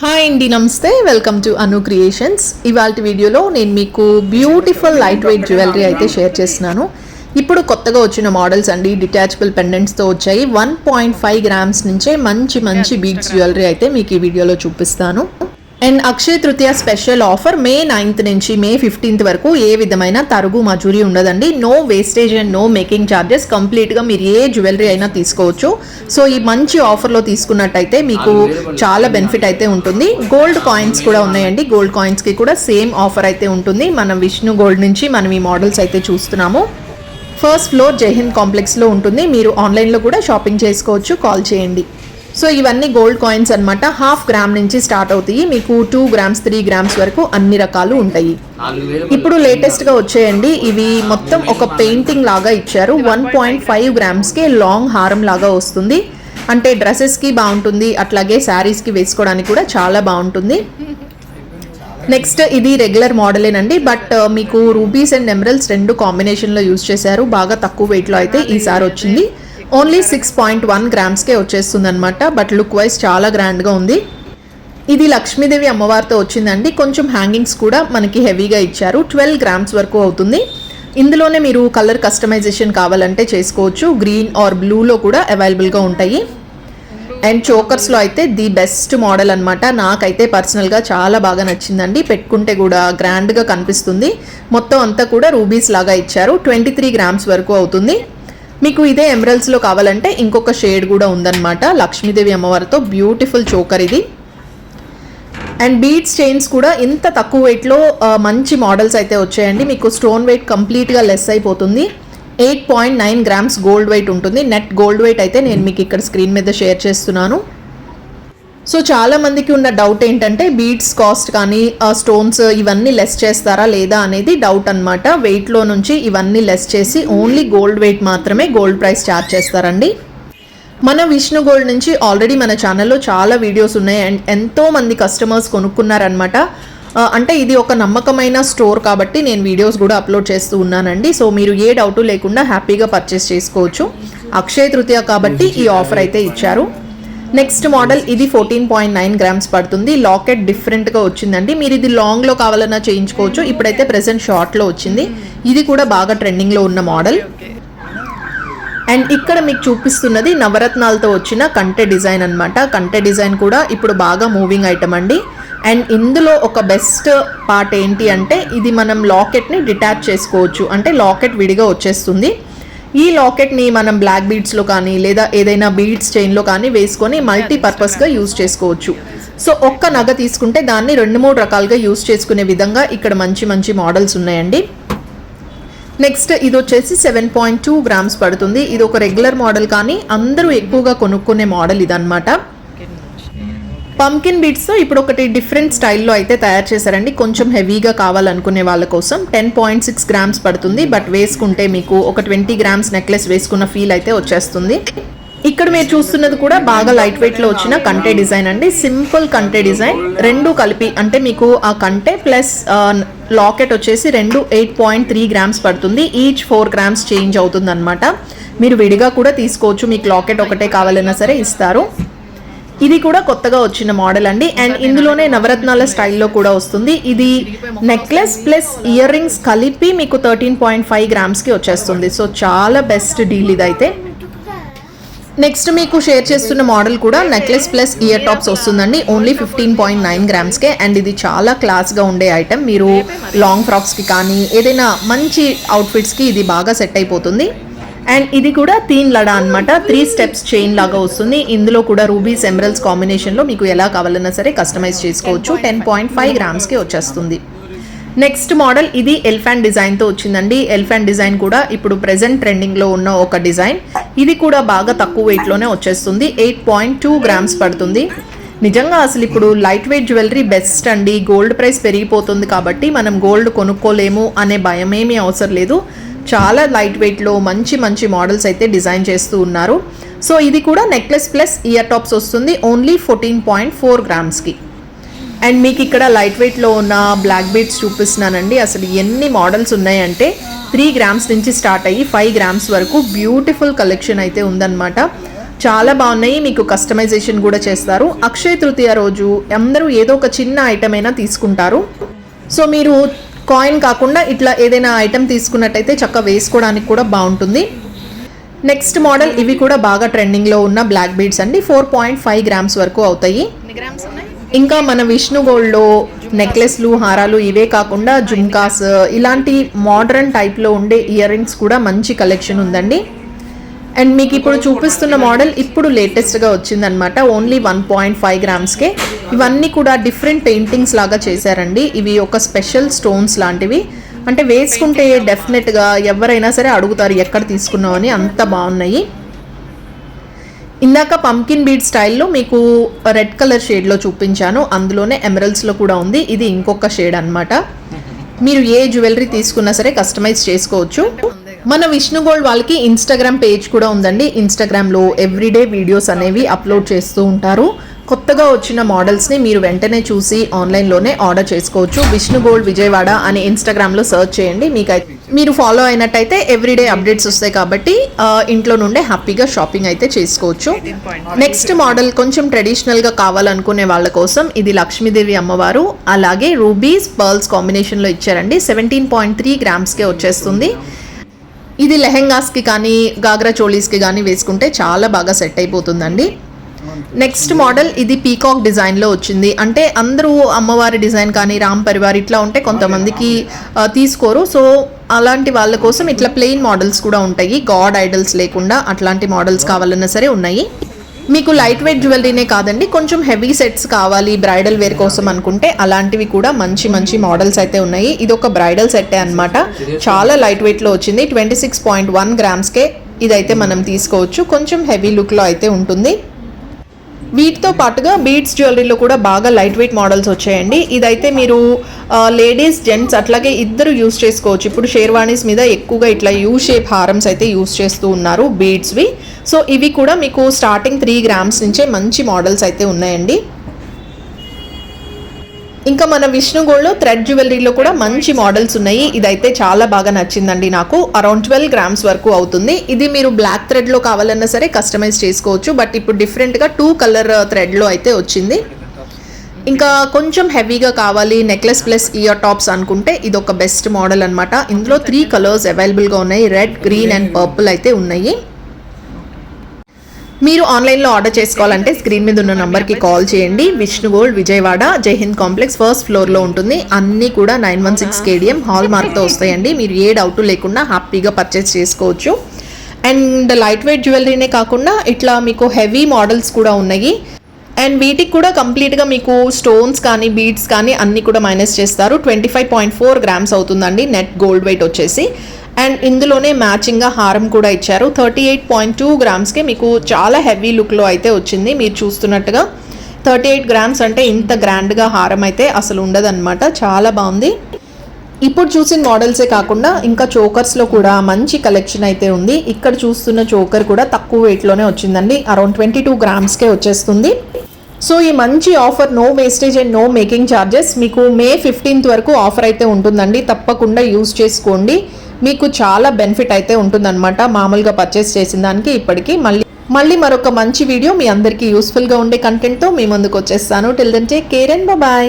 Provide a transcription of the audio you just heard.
Hi అండి నమస్తే. Welcome to Anu creations ఇవాళ వీడియోలో నేను మీకు బ్యూటిఫుల్ లైట్ వెయిట్ జ్యువెలరీ అయితే షేర్ చేస్తున్నాను. ఇప్పుడు కొత్తగా వచ్చిన మోడల్స్ అండి డిటాచబుల్ పెండెంట్స్తో వచ్చాయి. వన్ పాయింట్ ఫైవ్ గ్రామ్స్ నుంచే మంచి మంచి బీడ్స్ జ్యువెలరీ అయితే మీకు ఈ వీడియోలో చూపిస్తాను. And Akshaya Tritiya special offer May ninth నుంచి మే ఫిఫ్టీన్త్ వరకు ఏ విధమైన తరుగు మజూరీ ఉండదండి. No wastage and no making charges కంప్లీట్గా మీరు ఏ జ్యువెలరీ అయినా తీసుకోవచ్చు. సో ఈ మంచి ఆఫర్లో తీసుకున్నట్టయితే మీకు చాలా బెనిఫిట్ అయితే ఉంటుంది. గోల్డ్ కాయిన్స్ కూడా ఉన్నాయండి. గోల్డ్ కాయిన్స్కి కూడా సేమ్ ఆఫర్ అయితే ఉంటుంది. మనం విష్ణు గోల్డ్ నుంచి మనం ఈ మోడల్స్ అయితే చూస్తున్నాము. ఫస్ట్ ఫ్లోర్ జైహింద్ కాంప్లెక్స్లో ఉంటుంది. మీరు ఆన్లైన్లో కూడా షాపింగ్ చేసుకోవచ్చు. కాల్ చేయండి. సో ఇవన్నీ గోల్డ్ కాయిన్స్ అన్నమాట. హాఫ్ గ్రామ్ నుంచి స్టార్ట్ అవుతాయి. మీకు టూ గ్రామ్స్ త్రీ గ్రామ్స్ వరకు అన్ని రకాలు ఉంటాయి. ఇప్పుడు లేటెస్ట్గా వచ్చేయండి. ఇవి మొత్తం ఒక పెయింటింగ్ లాగా ఇచ్చారు. వన్ పాయింట్ ఫైవ్ గ్రామ్స్కే లాంగ్ హారం లాగా వస్తుంది. అంటే డ్రెస్సెస్కి బాగుంటుంది. అట్లాగే శారీస్కి వేసుకోవడానికి కూడా చాలా బాగుంటుంది. నెక్స్ట్ ఇది రెగ్యులర్ మోడలేనండి బట్ మీకు రూబీస్ అండ్ ఎమరల్స్ రెండు కాంబినేషన్లో యూజ్ చేశారు. బాగా తక్కువ వెయిట్లో అయితే ఈసారి వచ్చింది. ఓన్లీ సిక్స్ పాయింట్ వన్ గ్రామ్స్కే వచ్చేస్తుంది అనమాట బట్ లుక్ వైజ్ చాలా గ్రాండ్గా ఉంది. ఇది లక్ష్మీదేవి అమ్మవారితో వచ్చిందండి. కొంచెం హ్యాంగింగ్స్ కూడా మనకి హెవీగా ఇచ్చారు. ట్వెల్వ్ గ్రామ్స్ వరకు అవుతుంది. ఇందులోనే మీరు కలర్ కస్టమైజేషన్ కావాలంటే చేసుకోవచ్చు. గ్రీన్ ఆర్ బ్లూలో కూడా అవైలబుల్గా ఉంటాయి. అండ్ చోకర్స్లో అయితే ది బెస్ట్ మోడల్ అనమాట నాకైతే పర్సనల్గా చాలా బాగా నచ్చిందండి. పెట్టుకుంటే కూడా గ్రాండ్గా కనిపిస్తుంది. మొత్తం అంతా కూడా రూబీస్ లాగా ఇచ్చారు. ట్వంటీ త్రీ గ్రామ్స్ వరకు అవుతుంది. మీకు ఇదే ఎమరల్స్లో కావాలంటే ఇంకొక షేడ్ కూడా ఉందన్నమాట. లక్ష్మీదేవి అమ్మవారితో బ్యూటిఫుల్ చోకర్ ఇది. అండ్ బీడ్స్ చైన్స్ కూడా ఇంత తక్కువ వెయిట్లో మంచి మోడల్స్ అయితే వచ్చాయండి. మీకు స్టోన్ వెయిట్ కంప్లీట్గా లెస్ అయిపోతుంది. Eight point nine grams gold weight ఉంటుంది. నెట్ గోల్డ్ వెయిట్ అయితే నేను మీకు ఇక్కడ స్క్రీన్ మీద షేర్ చేస్తున్నాను. సో చాలా మందికి ఉన్న డౌట్ ఏంటంటే బీడ్స్ కాస్ట్ కానీ స్టోన్స్ ఇవన్నీ లెస్ చేస్తారా లేదా అనేది డౌట్ అనమాట వెయిట్లో నుంచి ఇవన్నీ లెస్ చేసి ఓన్లీ గోల్డ్ వెయిట్ మాత్రమే గోల్డ్ ప్రైస్ ఛార్జ్ చేస్తారండి. మన విష్ణు గోల్డ్ నుంచి ఆల్రెడీ మన ఛానల్లో చాలా వీడియోస్ ఉన్నాయి అండ్ ఎంతో మంది కస్టమర్స్ కొనుక్కున్నారనమాట అంటే ఇది ఒక నమ్మకమైన స్టోర్ కాబట్టి నేను వీడియోస్ కూడా అప్లోడ్ చేస్తూ ఉన్నానండి. సో మీరు ఏ డౌట్ లేకుండా హ్యాపీగా పర్చేస్ చేసుకోవచ్చు. అక్షయ తృతీయ కాబట్టి ఈ ఆఫర్ అయితే ఇచ్చారు. నెక్స్ట్ మోడల్ ఇది ఫోర్టీన్ పాయింట్ నైన్ గ్రామ్స్ పడుతుంది. లాకెట్ డిఫరెంట్గా వచ్చిందండి. మీరు ఇది లాంగ్లో కావాలన్నా చేయించుకోవచ్చు. ఇప్పుడైతే ప్రెసెంట్ షార్ట్లో వచ్చింది. ఇది కూడా బాగా ట్రెండింగ్లో ఉన్న మోడల్ అండ్ ఇక్కడ మీకు చూపిస్తున్నది నవరత్నాలతో వచ్చిన కంటె డిజైన్ అన్నమాట. కంటె డిజైన్ కూడా ఇప్పుడు బాగా మూవింగ్ ఐటమ్ అండి. అండ్ ఇందులో ఒక బెస్ట్ పార్ట్ ఏంటి అంటే ఇది మనం లాకెట్ని డిటాచ్ చేసుకోవచ్చు. అంటే లాకెట్ విడిగా వచ్చేస్తుంది. ఈ లాకెట్ని మనం బ్లాక్ బీడ్స్లో కానీ లేదా ఏదైనా బీడ్స్ చైన్లో కానీ వేసుకొని మల్టీపర్పస్గా యూజ్ చేసుకోవచ్చు. సో ఒక్క నగ తీసుకుంటే దాన్ని రెండు మూడు రకాలుగా యూజ్ చేసుకునే విధంగా ఇక్కడ మంచి మంచి మోడల్స్ ఉన్నాయండి. నెక్స్ట్ ఇది వచ్చేసి సెవెన్ పాయింట్ టూ గ్రామ్స్ పడుతుంది. ఇది ఒక రెగ్యులర్ మోడల్ కానీ అందరూ ఎక్కువగా కొనుక్కునే మోడల్ ఇదన్నమాట. పంకిన్ బీట్స్తో ఇప్పుడు ఒకటి డిఫరెంట్ స్టైల్లో అయితే తయారు చేశారండి. కొంచెం హెవీగా కావాలనుకునే వాళ్ళ కోసం. టెన్ పాయింట్ సిక్స్ గ్రామ్స్ పడుతుంది. బట్ వేసుకుంటే మీకు ఒక ట్వంటీ గ్రామ్స్ నెక్లెస్ వేసుకున్న ఫీల్ అయితే వచ్చేస్తుంది. ఇక్కడ మీరు చూస్తున్నది కూడా బాగా లైట్ వెయిట్లో వచ్చిన కంటే డిజైన్ అండి. సింపుల్ కంటే డిజైన్ రెండు కలిపి అంటే మీకు ఆ కంటే ప్లస్ లాకెట్ వచ్చేసి రెండు ఎయిట్ పాయింట్ త్రీ గ్రామ్స్ పడుతుంది. ఈచ్ ఫోర్ గ్రామ్స్ చేంజ్ అవుతుంది అనమాట మీరు విడిగా కూడా తీసుకోవచ్చు. మీకు లాకెట్ ఒకటే కావాలన్నా సరే ఇస్తారు. ఇది కూడా కొత్తగా వచ్చిన మోడల్ అండి. అండ్ ఇందులోనే నవరత్నాల స్టైల్లో కూడా వస్తుంది. ఇది నెక్లెస్ ప్లస్ ఇయర్ రింగ్స్ కలిపి మీకు థర్టీన్ పాయింట్ ఫైవ్ గ్రామ్స్కి వచ్చేస్తుంది. సో చాలా బెస్ట్ డీల్ ఇదైతే. నెక్స్ట్ మీకు షేర్ చేస్తున్న మోడల్ కూడా నెక్లెస్ ప్లస్ ఇయర్ టాప్స్ వస్తుందండి. ఓన్లీ ఫిఫ్టీన్ పాయింట్ నైన్ గ్రామ్స్కే అండ్ ఇది చాలా క్లాస్గా ఉండే ఐటెం మీరు లాంగ్ ఫ్రాక్స్కి కానీ ఏదైనా మంచి అవుట్ఫిట్స్కి ఇది బాగా సెట్ అయిపోతుంది. అండ్ ఇది కూడా తీన్ లడా అన్నమాట. త్రీ స్టెప్స్ చైన్ లాగా వస్తుంది. ఇందులో కూడా రూబీస్ ఎమరల్స్ కాంబినేషన్లో మీకు ఎలా కావాలన్నా సరే కస్టమైజ్ చేసుకోవచ్చు. టెన్ పాయింట్ ఫైవ్ గ్రామ్స్కి వచ్చేస్తుంది. నెక్స్ట్ మోడల్ ఇది ఎలిఫెంట్ డిజైన్తో వచ్చిందండి. ఎలిఫెంట్ డిజైన్ కూడా ఇప్పుడు ప్రెసెంట్ ట్రెండింగ్లో ఉన్న ఒక డిజైన్ ఇది కూడా బాగా తక్కువ వెయిట్లోనే వచ్చేస్తుంది. ఎయిట్ పాయింట్ టూ గ్రామ్స్ పడుతుంది. నిజంగా అసలు ఇప్పుడు లైట్ వెయిట్ జ్యువెలరీ బెస్ట్ అండి. గోల్డ్ ప్రైస్ పెరిగిపోతుంది కాబట్టి మనం గోల్డ్ కొనుక్కోలేము అనే భయమేమీ అవసరం లేదు. చాలా లైట్ వెయిట్లో మంచి మంచి మోడల్స్ అయితే డిజైన్ చేస్తూ ఉన్నారు. సో ఇది కూడా నెక్లెస్ ప్లస్ ఇయర్ టాప్స్ వస్తుంది. ఓన్లీ ఫోర్టీన్ పాయింట్ ఫోర్ గ్రామ్స్కి అండ్ మీకు ఇక్కడ లైట్ వెయిట్లో ఉన్న బ్లాక్ బీడ్స్ చూపిస్తున్నానండి. అసలు ఎన్ని మోడల్స్ ఉన్నాయంటే త్రీ గ్రామ్స్ నుంచి స్టార్ట్ అయ్యి ఫైవ్ గ్రామ్స్ వరకు బ్యూటిఫుల్ కలెక్షన్ అయితే ఉందన్నమాట. చాలా బాగున్నాయి. మీకు కస్టమైజేషన్ కూడా చేస్తారు. అక్షయ తృతీయ రోజు అందరూ ఏదో ఒక చిన్న ఐటమ్ అయినా తీసుకుంటారు. సో మీరు కాయిన్ కాకుండా ఇట్లా ఏదైనా ఐటమ్ తీసుకున్నట్టయితే చక్కగా వేసుకోవడానికి కూడా బాగుంటుంది. నెక్స్ట్ మోడల్ ఇవి కూడా బాగా ట్రెండింగ్లో ఉన్న బ్లాక్ బీడ్స్ అండి. ఫోర్ పాయింట్ ఫైవ్ గ్రామ్స్ వరకు అవుతాయి. ఇంకా మన విష్ణు గోల్డ్లో నెక్లెస్లు హారాలు ఇవే కాకుండా జుమ్కాస్ ఇలాంటి మోడర్న్ టైప్లో ఉండే ఇయర్ రింగ్స్ కూడా మంచి కలెక్షన్ ఉందండి. అండ్ మీకు ఇప్పుడు చూపిస్తున్న మోడల్ ఇప్పుడు లేటెస్ట్గా వచ్చిందనమాట ఓన్లీ వన్ పాయింట్ ఫైవ్ గ్రామ్స్కే ఇవన్నీ కూడా డిఫరెంట్ పెయింటింగ్స్ లాగా చేశారండి. ఇవి ఒక స్పెషల్ స్టోన్స్ లాంటివి. అంటే వేసుకుంటే డెఫినెట్గా ఎవరైనా సరే అడుగుతారు ఎక్కడ తీసుకున్నావు అని అంత బాగున్నాయి. ఇందాక పంకిన్ బీడ్ స్టైల్లో మీకు రెడ్ కలర్ షేడ్లో చూపించాను. అందులోనే ఎమరల్స్లో కూడా ఉంది. ఇది ఇంకొక షేడ్ అనమాట మీరు ఏ జ్యువెలరీ తీసుకున్నా సరే కస్టమైజ్ చేసుకోవచ్చు. మన విష్ణు గోల్డ్ వాళ్ళకి ఇన్స్టాగ్రామ్ పేజ్ కూడా ఉందండి. ఇన్స్టాగ్రామ్లో ఎవ్రీడే వీడియోస్ అనేవి అప్లోడ్ చేస్తూ ఉంటారు. కొత్తగా వచ్చిన మోడల్స్ని మీరు వెంటనే చూసి ఆన్లైన్లోనే ఆర్డర్ చేసుకోవచ్చు. విష్ణు గోల్డ్ విజయవాడ అని ఇన్స్టాగ్రామ్లో సర్చ్ చేయండి. మీకు మీరు ఫాలో అయినట్టయితే ఎవ్రీడే అప్డేట్స్ వస్తాయి కాబట్టి ఇంట్లో నుండే హ్యాపీగా షాపింగ్ అయితే చేసుకోవచ్చు. నెక్స్ట్ మోడల్ కొంచెం ట్రెడిషనల్గా కావాలనుకునే వాళ్ళ కోసం ఇది లక్ష్మీదేవి అమ్మవారు. అలాగే రూబీస్ పర్ల్స్ కాంబినేషన్లో ఇచ్చారండి. సెవెంటీన్ పాయింట్ త్రీ గ్రామ్స్కే వచ్చేస్తుంది. ఇది లెహెంగాస్కి కానీ గాగ్రా చోలీస్కి కానీ వేసుకుంటే చాలా బాగా సెట్ అయిపోతుందండి. నెక్స్ట్ మోడల్ ఇది పీకాక్ డిజైన్లో వచ్చింది. అంటే అందరూ అమ్మవారి డిజైన్ కానీ రామ్ పరివార్ ఇట్లా ఉంటే కొంతమందికి తీసుకోరు. సో అలాంటి వాళ్ళ కోసం ఇట్లా ప్లెయిన్ మోడల్స్ కూడా ఉంటాయి. గాడ్ ఐడల్స్ లేకుండా అట్లాంటి మోడల్స్ కావాలన్నా సరే ఉన్నాయి. మీకు లైట్ వెయిట్ జ్యువెలరీనే కాదండి కొంచెం హెవీ సెట్స్ కావాలి బ్రైడల్ వేర్ కోసం అనుకుంటే అలాంటివి కూడా మంచి మంచి మోడల్స్ అయితే ఉన్నాయి. ఇది ఒక బ్రైడల్ సెట్టే అన్నమాట. చాలా లైట్ వెయిట్లో వచ్చింది. ట్వంటీ సిక్స్ పాయింట్ వన్ గ్రామ్స్కే ఇదైతే మనం తీసుకోవచ్చు. కొంచెం హెవీ లుక్లో అయితే ఉంటుంది. వీటితో పాటుగా బీడ్స్ జ్యువెలరీలో కూడా బాగా లైట్ వెయిట్ మోడల్స్ వచ్చాయండి. ఇదైతే మీరు లేడీస్ జెంట్స్ అట్లాగే ఇద్దరు యూస్ చేసుకోవచ్చు. ఇప్పుడు షేర్వాణీస్ మీద ఎక్కువగా ఇట్లా యూ షేప్ హారమ్స్ అయితే యూస్ చేస్తూ ఉన్నారు బీడ్స్వి సో ఇవి కూడా మీకు స్టార్టింగ్ త్రీ గ్రామ్స్ నుంచే మంచి మోడల్స్ అయితే ఉన్నాయండి. ఇంకా మన విష్ణు గోల్డ్లో థ్రెడ్ జ్యువెలరీలో కూడా మంచి మోడల్స్ ఉన్నాయి. ఇదైతే చాలా బాగా నచ్చిందండి నాకు. అరౌండ్ ట్వెల్వ్ గ్రామ్స్ వరకు అవుతుంది. ఇది మీరు బ్లాక్ థ్రెడ్లో కావాలన్నా సరే కస్టమైజ్ చేసుకోవచ్చు. బట్ ఇప్పుడు డిఫరెంట్గా టూ కలర్ థ్రెడ్లో అయితే వచ్చింది. ఇంకా కొంచెం హెవీగా కావాలి. నెక్లెస్ ప్లస్ ఇయర్ టాప్స్ అనుకుంటే ఇది ఒక బెస్ట్ మోడల్ అనమాట ఇందులో త్రీ కలర్స్ అవైలబుల్గా ఉన్నాయి. రెడ్ గ్రీన్ అండ్ పర్పుల్ అయితే ఉన్నాయి. మీరు ఆన్లైన్లో ఆర్డర్ చేసుకోవాలంటే స్క్రీన్ మీద ఉన్న నంబర్కి కాల్ చేయండి. Vishnu gold Vijayawada Jaihind complex first ఫ్లోర్లో ఉంటుంది. అన్నీ కూడా nine one six KDM hall మార్క్తో వస్తాయండి. మీరు ఏ డౌట్ లేకుండా హ్యాపీగా పర్చేస్ చేసుకోవచ్చు. అండ్ లైట్ వెయిట్ జ్యువెలరీనే కాకుండా ఇట్లా మీకు హెవీ మోడల్స్ కూడా ఉన్నాయి. అండ్ వీటికి కూడా కంప్లీట్గా మీకు స్టోన్స్ కానీ బీడ్స్ కానీ అన్నీ కూడా మైనస్ చేస్తారు. Twenty five point four grams అవుతుందండి నెట్ గోల్డ్ వెయిట్ వచ్చేసి. అండ్ ఇందులోనే మ్యాచింగ్గా హారం కూడా ఇచ్చారు. థర్టీ ఎయిట్ పాయింట్ టూ గ్రామ్స్కే మీకు చాలా హెవీ లుక్లో అయితే వచ్చింది. మీరు చూస్తున్నట్టుగా థర్టీ ఎయిట్ గ్రామ్స్ అంటే ఇంత గ్రాండ్గా హారం అయితే అసలు ఉండదన్నమాట. చాలా బాగుంది. ఇప్పుడు చూసిన మోడల్సే కాకుండా ఇంకా చోకర్స్లో కూడా మంచి కలెక్షన్ అయితే ఉంది. ఇక్కడ చూస్తున్న చోకర్ కూడా తక్కువ వెయిట్లోనే వచ్చిందండి. అరౌండ్ ట్వంటీ టూ గ్రామ్స్కే వచ్చేస్తుంది. సో ఈ మంచి offer no wastage and no making charges మీకు మే ఫిఫ్టీన్త్ వరకు ఆఫర్ అయితే ఉంటుందండి. తప్పకుండా యూస్ చేసుకోండి. మీకు చాలా బెనిఫిట్ అయితే ఉంటుందన్నమాట. మామూలుగా పర్చేస్ చేసిన దానికి ఇప్పటికి. మళ్ళీ మళ్ళీ మరొక మంచి వీడియో మీ అందరికీ యూస్ఫుల్గా ఉండే కంటెంట్తో మీ ముందుకు వచ్చేస్తాను. Till then take care and bye